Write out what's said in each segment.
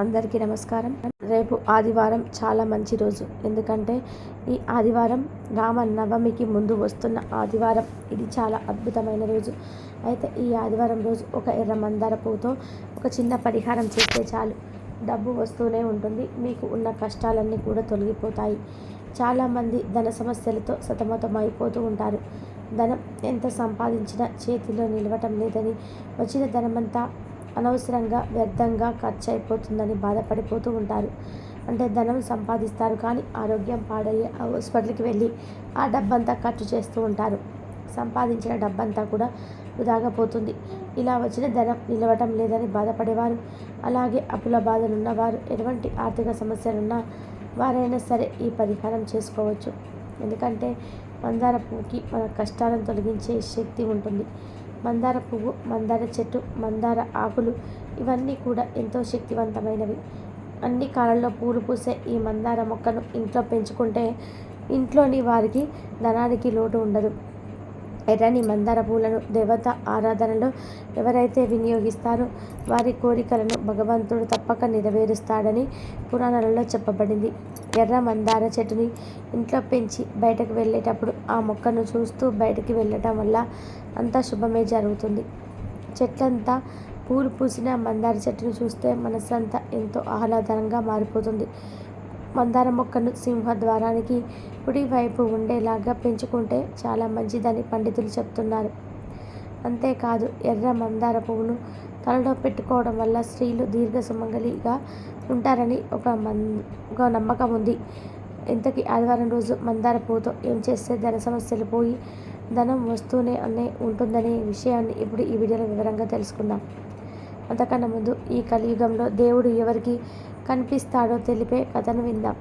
అందరికీ నమస్కారం. రేపు ఆదివారం చాలా మంచి రోజు. ఎందుకంటే ఈ ఆదివారం రామ నవమికి ముందు వస్తున్న ఆదివారం ఇది చాలా అద్భుతమైన రోజు. అయితే ఈ ఆదివారం రోజు ఒక ఎర్ర మందార పువ్వుతో ఒక చిన్న పరిహారం చేస్తే చాలు. డబ్బు వస్తూనే ఉంటుంది. మీకు ఉన్న కష్టాలన్నీ కూడా తొలగిపోతాయి. చాలామంది ధన సమస్యలతో సతమతం అయిపోతూ ఉంటారు. ధనం ఎంత సంపాదించినా చేతిలో నిలవటం లేదని వచ్చిన ధనమంతా అనవసరంగా వ్యర్థంగా ఖర్చు అయిపోతుందని బాధపడిపోతూ ఉంటారు. అంటే ధనం సంపాదిస్తారు కానీ ఆరోగ్యం పాడయ్యే హాస్పిటల్కి వెళ్ళి ఆ డబ్బంతా ఖర్చు చేస్తూ ఉంటారు. సంపాదించిన డబ్బంతా కూడా వృధాగా పోతుంది ఇలా వచ్చిన ధనం నిలవటం లేదని బాధపడేవారు. అలాగే అప్పుల బాధలున్నవారు ఎటువంటి ఆర్థిక సమస్యలున్నా వారైనా సరే ఈ పరిహారం చేసుకోవచ్చు. ఎందుకంటే మందార పువ్వుకి మన కష్టాలను తొలగించే శక్తి ఉంటుంది. మందార పువ్వు మందార చెట్టు మందార ఆకులు ఇవన్నీ కూడా ఎంతో శక్తివంతమైనవి. అన్ని కాలంలో పూలు పూసే ఈ మందార మొక్కను ఇంట్లో పెంచుకుంటే ఇంట్లోని వారికి ధనానికి లోటు ఉండదు. ఎర్రని మందార పూలను దేవత ఆరాధనలో ఎవరైతే వినియోగిస్తారో వారి కోరికలను భగవంతుడు తప్పక నెరవేరుస్తాడని పురాణాలలో చెప్పబడింది. ఎర్ర మందార చెట్టుని ఇంట్లో పెంచి బయటకు వెళ్ళేటప్పుడు ఆ మొక్కను చూస్తూ బయటకు వెళ్ళటం వల్ల అంతా శుభమే జరుగుతుంది. చెట్లంతా పూలు పూసిన మందార చెట్టును చూస్తే మనసంతా ఎంతో ఆహ్లాదనంగా మారిపోతుంది. మందార మొక్కను సింహద్వారానికి కుడివైపు ఉండేలాగా పెంచుకుంటే చాలా మంచిదని పండితులు చెప్తున్నారు. అంతేకాదు ఎర్ర మందార పువ్వును తలలో పెట్టుకోవడం వల్ల స్త్రీలు దీర్ఘ సుమంగలిగా ఉంటారని ఒక మన్ ఒక నమ్మకం ఉంది. ఇంతకీ ఆదివారం రోజు మందార పువ్వుతో ఏం చేస్తే ధన సమస్యలు పోయి ధనం వస్తూనే అనే ఉంటుందనే విషయాన్ని ఇప్పుడు ఈ వీడియోలో వివరంగా తెలుసుకుందాం. అంతకన్నా ముందు ఈ కలియుగంలో దేవుడు ఎవరికి కనిపిస్తాడో తెలిపే కథను విందాం.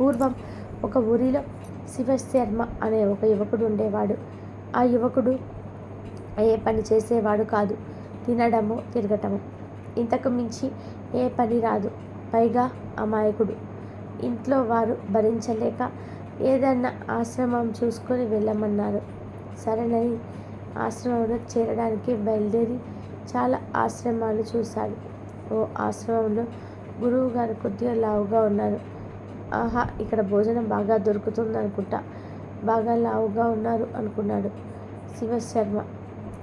పూర్వం ఒక ఊరిలో శివశర్మ అనే ఒక యువకుడు ఉండేవాడు. ఆ యువకుడు ఏ పని చేసేవాడు కాదు. తినడము తిరగటము. ఇంతకు మించి ఏ పని రాదు. పైగా అమాయకుడు. ఇంట్లో వారు భరించలేక ఏదన్నా ఆశ్రమం చూసుకొని వెళ్ళమన్నారు. సరేనని ఆశ్రమంలో చేరడానికి బయలుదేరి చాలా ఆశ్రమాలు చూశాడు. ఓ ఆశ్రమంలో గురువు గారు కొద్దిగా లావుగా ఉన్నారు. ఆహా ఇక్కడ భోజనం బాగా దొరుకుతుంది అనుకుంటా బాగా లావుగా ఉన్నారు అనుకున్నాడు శివశర్మ.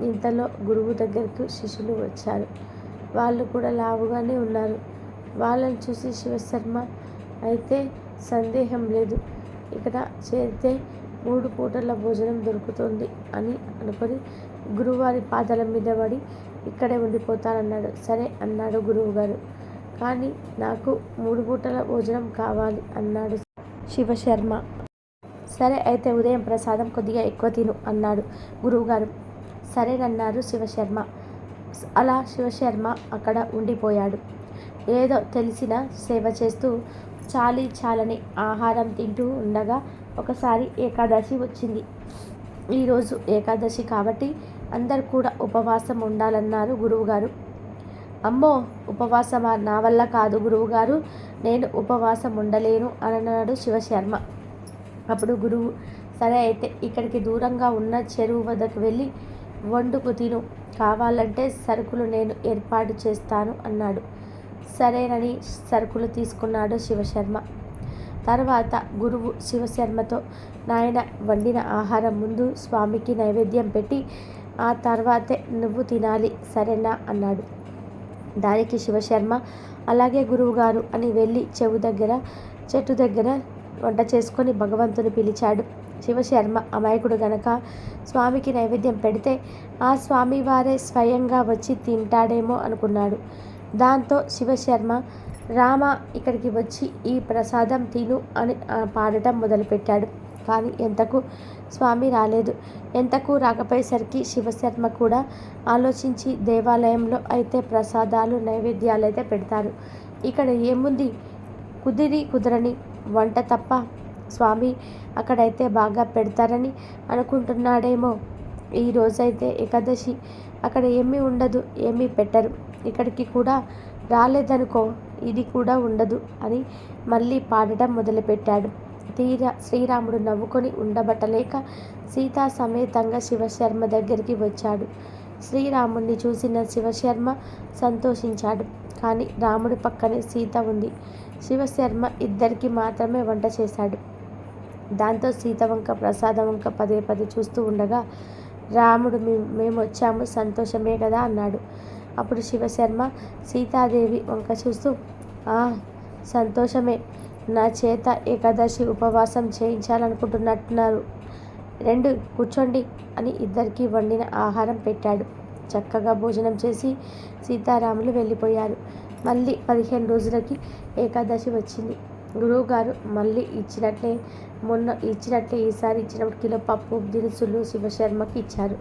ఇంతలో గురువు దగ్గరకు శిష్యులు వచ్చారు. వాళ్ళు కూడా లావుగానే ఉన్నారు. వాళ్ళని చూసి శివశర్మ అయితే సందేహం లేదు. ఇక్కడ చేరితే మూడు పూటల భోజనం దొరుకుతుంది అని అనుకొని గురువారి పాదాల మీద పడి ఇక్కడే ఉండిపోతానన్నాడు. సరే అన్నాడు గురువుగారు. కానీ నాకు మూడు పూటల భోజనం కావాలి అన్నాడు శివశర్మ. సరే అయితే ఉదయం ప్రసాదం కొద్దిగా ఎక్కువ తిను అన్నాడు గురువుగారు. సరేనన్నారు శివశర్మ. అలా శివశర్మ అక్కడ ఉండిపోయాడు. ఏదో తెలిసిన సేవ చేస్తూ చాలి చాలని ఆహారం తింటూ ఉండగా ఒకసారి ఏకాదశి వచ్చింది. ఈరోజు ఏకాదశి కాబట్టి అందరు కూడా ఉపవాసం ఉండాలన్నారు గురువుగారు. అమ్మో ఉపవాసమా? నా వల్ల కాదు గురువుగారు. నేను ఉపవాసం ఉండలేను అన్నాడు శివశర్మ. అప్పుడు గురువు సరే అయితే ఇక్కడికి దూరంగా ఉన్న చెరువు వద్దకు వెళ్ళి వండుకు తిను. కావాలంటే సరుకులు నేను ఏర్పాటు చేస్తాను అన్నాడు. సరేనని సరుకులు తీసుకున్నాడు శివశర్మ. తర్వాత గురువు శివశర్మతో నాయన వండిన ఆహారం ముందు స్వామికి నైవేద్యం పెట్టి ఆ తర్వాతే నువ్వు తినాలి. సరేనా? అన్నాడు. దానికి శివశర్మ అలాగే గురువుగారు అని వెళ్ళి చెవు దగ్గర చెట్టు దగ్గర వంట చేసుకొని భగవంతుని పిలిచాడు. శివశర్మ అమాయకుడు గనక స్వామికి నైవేద్యం పెడితే ఆ స్వామి వారే స్వయంగా వచ్చి తింటాడేమో అనుకున్నాడు. దాంతో శివశర్మ రామ ఇక్కడికి వచ్చి ఈ ప్రసాదం తిను అని పాడటం మొదలుపెట్టాడు. కానీ ఎంతకు స్వామి రాలేదు. ఎంతకు రాకపోయేసరికి శివశర్మ కూడా ఆలోచించి దేవాలయంలో అయితే ప్రసాదాలు నైవేద్యాలు అయితే పెడతారు. ఇక్కడ ఏముంది? కుదిరి కుదరని వంట తప్ప స్వామి అక్కడైతే బాగా పెడతారని అనుకుంటున్నాడేమో. ఈ రోజైతే ఏకాదశి. అక్కడ ఏమీ ఉండదు ఏమీ పెట్టరు. ఇక్కడికి కూడా రాలేదనుకో ఇది కూడా ఉండదు అని మళ్ళీ పాడటం మొదలుపెట్టాడు. తీరా శ్రీరాముడు నవ్వుకొని ఉండబట్టలేక సీతా సమేతంగా శివశర్మ దగ్గరికి వచ్చాడు. శ్రీరాముణ్ణి చూసిన శివశర్మ సంతోషించాడు. కానీ రాముడి పక్కనే సీత ఉంది. శివశర్మ ఇద్దరికి మాత్రమే వంట చేశాడు. దాంతో సీత వంక ప్రసాద వంక పదే పదే చూస్తూ ఉండగా రాముడు మేము వచ్చాము సంతోషమే కదా అన్నాడు. అప్పుడు శివశర్మ సీతాదేవి వంక చూస్తూ సంతోషమే. నా చేత ఏకాదశి ఉపవాసం చేయించాలనుకుంటున్నట్టున్నారు. రెండు కూర్చోండి అని ఇద్దరికి వండిన ఆహారం పెట్టాడు. చక్కగా భోజనం చేసి సీతారాములు వెళ్ళిపోయారు. మళ్ళీ పదిహేను రోజులకి ఏకాదశి వచ్చింది. గురువుగారు మళ్ళీ ఇచ్చినట్లే మొన్న ఇచ్చినట్లే ఈసారి ఇచ్చినప్పుడు కిలో పప్పు దినుసులు శివశర్మకి ఇచ్చారు.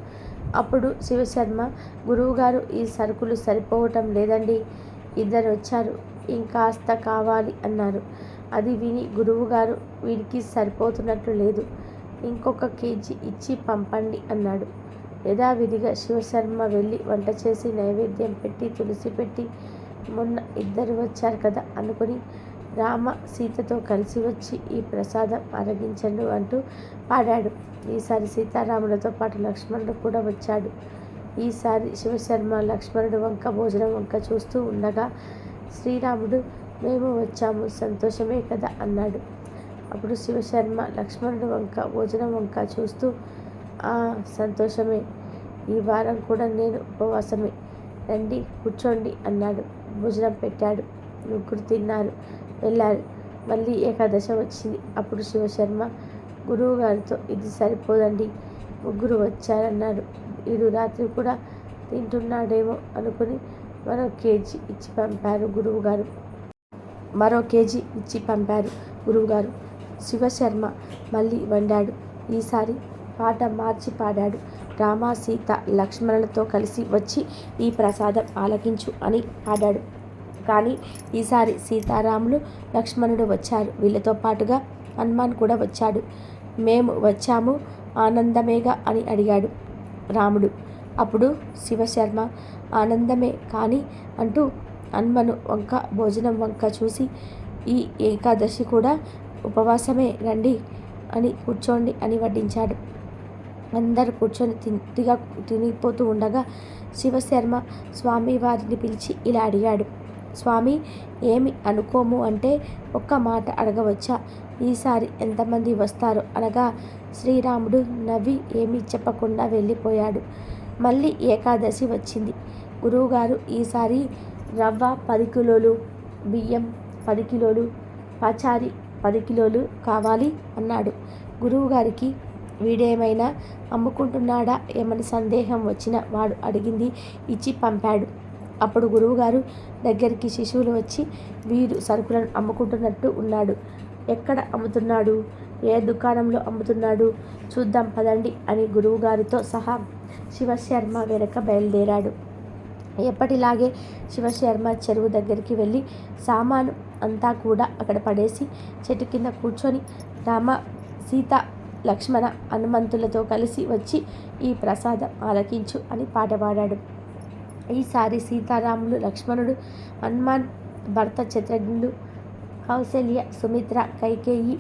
అప్పుడు శివశర్మ గురువుగారు ఈ సరుకులు సరిపోవటం లేదండి ఇద్దరు వచ్చారు ఇంకాస్త కావాలి అన్నారు. అది విని గురువుగారు వీడికి సరిపోతున్నట్లు లేదు. ఇంకొక కేజీ ఇచ్చి పంపండి అన్నాడు. యథావిధిగా శివశర్మ వెళ్ళి వంట చేసి నైవేద్యం పెట్టి తులసి పెట్టి మొన్న ఇద్దరు వచ్చారు కదా అనుకుని రామ సీతతో కలిసి వచ్చి ఈ ప్రసాదం అరగించండు అంటూ పాడాడు. ఈసారి సీతారాములతో పాటు లక్ష్మణుడు కూడా వచ్చాడు. ఈసారి శివశర్మ లక్ష్మణుడు వంక భోజనం వంక చూస్తూ ఉండగా శ్రీరాముడు మేము వచ్చాము. సంతోషమే కదా అన్నాడు. అప్పుడు శివశర్మ లక్ష్మణుడు వంక భోజనం వంక చూస్తూ సంతోషమే. ఈ వారం కూడా నేను ఉపవాసమే. రండి కూర్చోండి అన్నాడు. భోజనం పెట్టాడు. ముగ్గురు తిన్నారు. వెళ్ళారు. మళ్ళీ ఏకాదశ వచ్చింది. అప్పుడు శివశర్మ గురువు గారితో ఇది సరిపోదండి. ముగ్గురు వచ్చారన్నాడు వీడు రాత్రి కూడా తింటున్నాడేమో అనుకుని మరో కేజీ ఇచ్చి పంపారు గురువుగారు. మరో కేజీ ఇచ్చి పంపారు గురువుగారు. శివశర్మ మళ్ళీ వండాడు. ఈసారి పాట మార్చి పాడాడు. రామ సీత లక్ష్మణులతో కలిసి వచ్చి ఈ ప్రసాదం ఆలకించు అని పాడాడు. కానీ ఈసారి సీతారాములు లక్ష్మణుడు వచ్చారు. వీళ్ళతో పాటుగా హనుమాన్ కూడా వచ్చాడు. మేము వచ్చాము ఆనందమేగా అని అడిగాడు రాముడు. అప్పుడు శివశర్మ ఆనందమే కానీ అంటూ హన్మను వంక భోజనం వంక చూసి ఈ ఏకాదశి కూడా ఉపవాసమే రండి అని కూర్చోండి అని వడ్డించాడు. అందరు కూర్చొని తింటిగా తినిపోతూ ఉండగా శివశర్మ స్వామి వారిని పిలిచి ఇలా అడిగాడు. స్వామి ఏమి అనుకోము అంటే ఒక్క మాట అడగవచ్చా? ఈసారి ఎంతమంది వస్తారు? అనగా శ్రీరాముడు నవ్వి ఏమీ చెప్పకుండా వెళ్ళిపోయాడు. మళ్ళీ ఏకాదశి వచ్చింది. గురువుగారు ఈసారి రవ్వ పది కిలోలు బియ్యం పది కిలోలు పచారి పది కిలోలు కావాలి అన్నాడు. గురువుగారికి వీడేమైనా అమ్ముకుంటున్నాడా ఏమని సందేహం వచ్చిన వాడు అడిగింది ఇచ్చి పంపాడు. అప్పుడు గురువుగారు దగ్గరికి శిశువులు వచ్చి వీరు సరుకులను అమ్ముకుంటున్నట్టు ఉన్నాడు. ఎక్కడ అమ్ముతున్నాడు? ఏ దుకాణంలో అమ్ముతున్నాడు? చూద్దాం పదండి అని గురువుగారితో సహా శివశర్మ వెనక బయలుదేరాడు. ఎప్పటిలాగే శివశర్మ చెరువు దగ్గరికి వెళ్ళి సామాను అంతా కూడా అక్కడ పడేసి చెట్టు కింద కూర్చొని రామ సీత లక్ష్మణ హనుమంతులతో కలిసి వచ్చి ఈ ప్రసాదం ఆలకించు అని పాట పాడాడు. ఈసారి సీతారాములు లక్ష్మణుడు హనుమాన్ భర్త చిత్రజ్ఞుడు కౌశల్య సుమిత్ర కైకేయి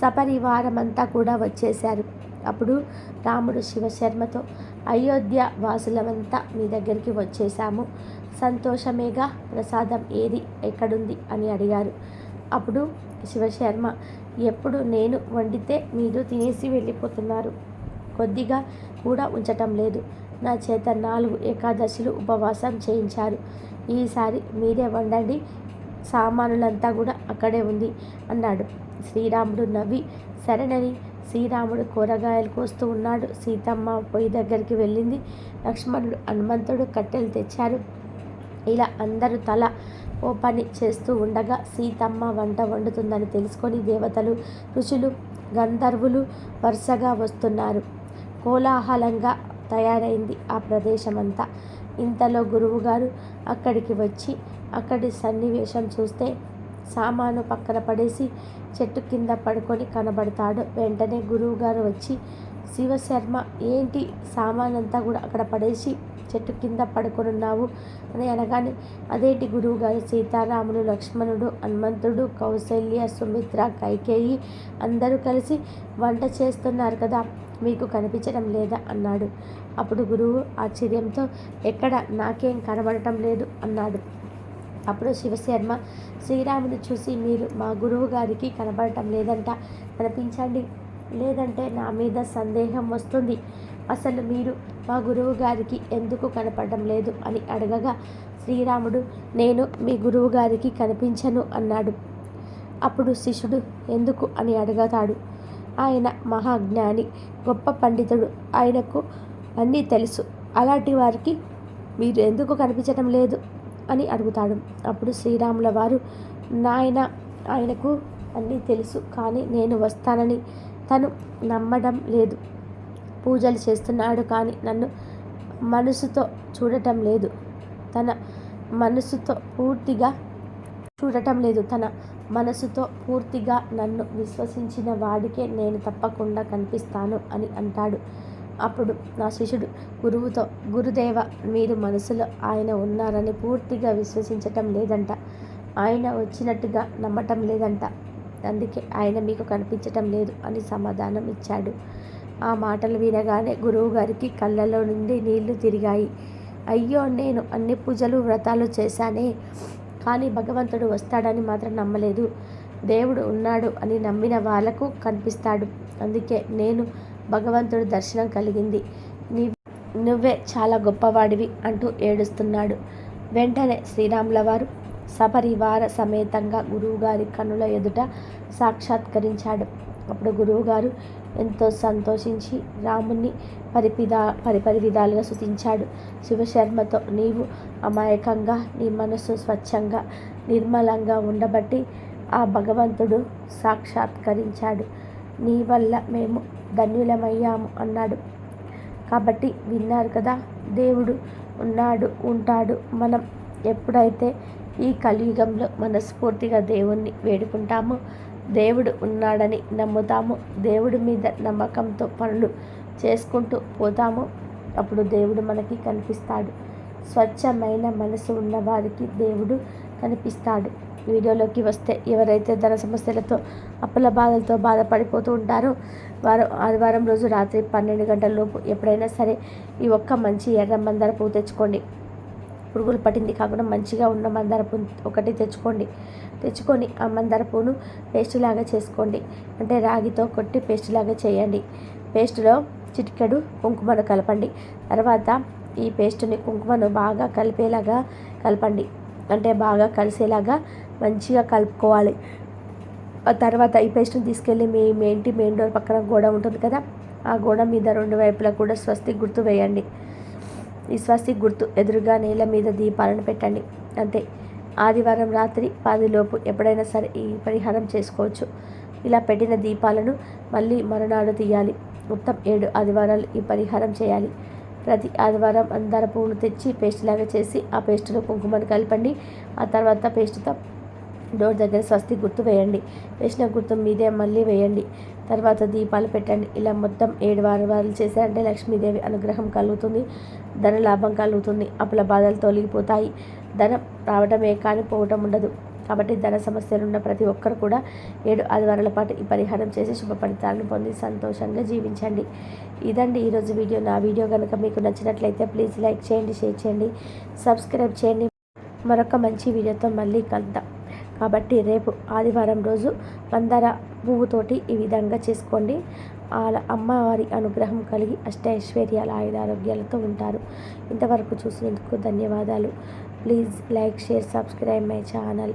సపరివారమంతా కూడా వచ్చేశారు. అప్పుడు రాముడు శివశర్మతో అయోధ్య వాసులమంతా మీ దగ్గరికి వచ్చేసాము సంతోషమేగా ప్రసాదం ఏది ఎక్కడుంది? అని అడిగారు. అప్పుడు శివశర్మ ఎప్పుడు నేను వండితే మీరు తినేసి వెళ్ళిపోతున్నారు. కొద్దిగా కూడా ఉంచటం లేదు. నా చేత నాలుగు ఏకాదశులు ఉపవాసం చేయించారు. ఈసారి మీరే వండండి. సామానులంతా కూడా అక్కడే ఉంది అన్నాడు. శ్రీరాముడు నవ్వి సరేనని శ్రీరాముడు కూరగాయలు కోస్తూ ఉన్నాడు. సీతమ్మ పొయ్యి దగ్గరికి వెళ్ళింది. లక్ష్మణుడు హనుమంతుడు కట్టెలు తెచ్చారు. ఇలా అందరూ తల ఓ పని చేస్తూ ఉండగా సీతమ్మ వంట వండుతుందని తెలుసుకొని దేవతలు ఋషులు గంధర్వులు వరుసగా వస్తున్నారు. కోలాహలంగా తయారైంది ఆ ప్రదేశమంతా. ఇంతలో గురువుగారు అక్కడికి వచ్చి అక్కడి సన్నివేశం చూస్తే సామాను పక్కన పడేసి చెట్టు కింద పడుకొని కనబడతాడు. వెంటనే గురువుగారు వచ్చి శివశర్మ ఏంటి సామానంతా కూడా అక్కడ పడేసి చెట్టు కింద పడుకొనున్నావు? అని అనగానే అదేంటి గురువుగారు సీతారాముడు లక్ష్మణుడు హనుమంతుడు కౌశల్య సుమిత్ర కైకేయి అందరూ కలిసి వంట చేస్తున్నారు కదా మీకు కనిపించడం లేదా? అన్నాడు. అప్పుడు గురువు ఆశ్చర్యంతో ఎక్కడ? నాకేం కనబడటం లేదు అన్నాడు. అప్పుడు శివశర్మ శ్రీరాముని చూసి మీరు మా గురువు గారికి కనబడటం లేదంట. కనిపించండి. లేదంటే నా మీద సందేహం వస్తుంది. అసలు మీరు మా గురువు గారికి ఎందుకు కనపడడం లేదు? అని అడగగా శ్రీరాముడు నేను మీ గురువు గారికి కనిపించను అన్నాడు. అప్పుడు శిష్యుడు ఎందుకు? అని అడుగుతాడు. ఆయన మహాజ్ఞాని గొప్ప పండితుడు. ఆయనకు అన్నీ తెలుసు. అలాంటి వారికి మీరు ఎందుకు కనిపించడం లేదు? అని అడుగుతాడు. అప్పుడు శ్రీరాముల వారు నాయన ఆయనకు అన్నీ తెలుసు కానీ నేను వస్తానని తను నమ్మడం లేదు. పూజలు చేస్తున్నాడు కానీ నన్ను మనసుతో చూడటం లేదు. తన మనసుతో పూర్తిగా చూడటం లేదు. తన మనసుతో పూర్తిగా నన్ను విశ్వసించిన వాడికే నేను తప్పకుండా కనిపిస్తాను అని అంటాడు. అప్పుడు నా శిష్యుడు గురువుతో గురుదేవ మీరు మనసులో ఆయన ఉన్నారని పూర్తిగా విశ్వసించటం లేదంట. ఆయన వచ్చినట్టుగా నమ్మటం లేదంట. అందుకే ఆయన మీకు కనిపించటం లేదు అని సమాధానం ఇచ్చాడు. ఆ మాటలు వినగానే గురువుగారికి కళ్ళలో నుండి నీళ్ళు తిరిగాయి. అయ్యో నేను అన్ని పూజలు వ్రతాలు చేశానే. కానీ భగవంతుడు వస్తాడని మాత్రం నమ్మలేదు. దేవుడు ఉన్నాడు అని నమ్మిన వాళ్ళకు కనిపిస్తాడు. అందుకే నేను భగవంతుడు దర్శనం కలిగింది. నీ నువ్వే చాలా గొప్పవాడివి అంటూ ఏడుస్తున్నాడు. వెంటనే శ్రీరాముల వారు సపరివార సమేతంగా గురువుగారి కనుల ఎదుట సాక్షాత్కరించాడు. అప్పుడు గురువుగారు ఎంతో సంతోషించి రాముణ్ణి పరిపిదా పరిపరి విధాలుగా శుతించాడు శివశర్మతో నీవు అమాయకంగా నీ మనసు స్వచ్ఛంగా నిర్మలంగా ఉండబట్టి ఆ భగవంతుడు సాక్షాత్కరించాడు. నీ వల్ల మేము ధన్యులమయ్యాము అన్నాడు. కాబట్టి విన్నారు కదా దేవుడు ఉన్నాడు ఉంటాడు. మనం ఎప్పుడైతే ఈ కలియుగంలో మనస్ఫూర్తిగా దేవుణ్ణి వేడుకుంటామో దేవుడు ఉన్నాడని నమ్ముతాము దేవుడి మీద నమ్మకంతో పనులు చేసుకుంటూ పోతాము అప్పుడు దేవుడు మనకి కనిపిస్తాడు. స్వచ్ఛమైన మనసు ఉన్నవారికి దేవుడు కనిపిస్తాడు. వీడియోలోకి వస్తే ఎవరైతే ధన సమస్యలతో అప్పుల బాధలతో బాధపడిపోతూ ఉంటారో వారు ఆదివారం రోజు రాత్రి పన్నెండు గంటల లోపు ఎప్పుడైనా సరే ఈ ఒక్క మంచి ఎర్ర మందార పువ్వు తెచ్చుకోండి. పురుగులు పట్టింది కాకుండా మంచిగా ఉన్న మందార పువ్వు ఒకటి తెచ్చుకోండి. తెచ్చుకొని ఆ మందార పువ్వును పేస్ట్ లాగా చేసుకోండి. అంటే రాగితో కొట్టి పేస్ట్ లాగా చేయండి. పేస్ట్లో చిటికెడు కుంకుమను కలపండి. తర్వాత ఈ పేస్ట్ని కుంకుమను బాగా కలిపేలాగా కలపండి. అంటే బాగా కలిసేలాగా మంచిగా కలుపుకోవాలి. తర్వాత ఈ పేస్ట్ని తీసుకెళ్ళి మీ మీ ఇంటి మెయిన్ డోర్ పక్కన గోడ ఉంటుంది కదా ఆ గోడ మీద రెండు వైపులా కూడా స్వస్తి గుర్తు వేయండి. ఈ స్వస్తి గుర్తు ఎదురుగా నేల మీద దీపాలను పెట్టండి. అంతే. ఆదివారం రాత్రి పదిలోపు ఎప్పుడైనా సరే ఈ పరిహారం చేసుకోవచ్చు. ఇలా పెట్టిన దీపాలను మళ్ళీ మరునాడు తీయాలి. మొత్తం ఏడు ఆదివారాలు ఈ పరిహారం చేయాలి. ప్రతి ఆదివారం అందర పువ్వులు తెచ్చి పేస్ట్ లాగా చేసి ఆ పేస్టులో కుంకుమను కలపండి. ఆ తర్వాత పేస్ట్తో డోర్ దగ్గర స్వస్తి గుర్తు వేయండి. వేసిన గుర్తు మీదే మళ్ళీ వేయండి. తర్వాత దీపాలు పెట్టండి. ఇలా మొత్తం ఏడు వారం వారాలు చేశారంటే లక్ష్మీదేవి అనుగ్రహం కలుగుతుంది. ధన లాభం కలుగుతుంది. అప్పుల బాధలు తొలగిపోతాయి. ధనం రావడమే కానీ పోవటం ఉండదు. కాబట్టి ధన సమస్యలు ఉన్న ప్రతి ఒక్కరు కూడా ఏడు ఆదివారాల పాటు ఈ పరిహారం చేసి శుభ ఫలితాలను పొంది సంతోషంగా జీవించండి. ఇదండి ఈరోజు వీడియో. నా వీడియో కనుక మీకు నచ్చినట్లయితే ప్లీజ్ లైక్ చేయండి షేర్ చేయండి సబ్స్క్రైబ్ చేయండి. మరొక మంచి వీడియోతో మళ్ళీ కలుద్దాం. కాబట్టి రేపు ఆదివారం రోజు మందార పువ్వుతోటి ఈ విధంగా చేసుకోండి. వాళ్ళ అమ్మవారి అనుగ్రహం కలిగి అష్టైశ్వర్యాల ఆయుధ ఆరోగ్యాలతో ఉంటారు. ఇంతవరకు చూసినందుకు ధన్యవాదాలు. Please like share subscribe my channel.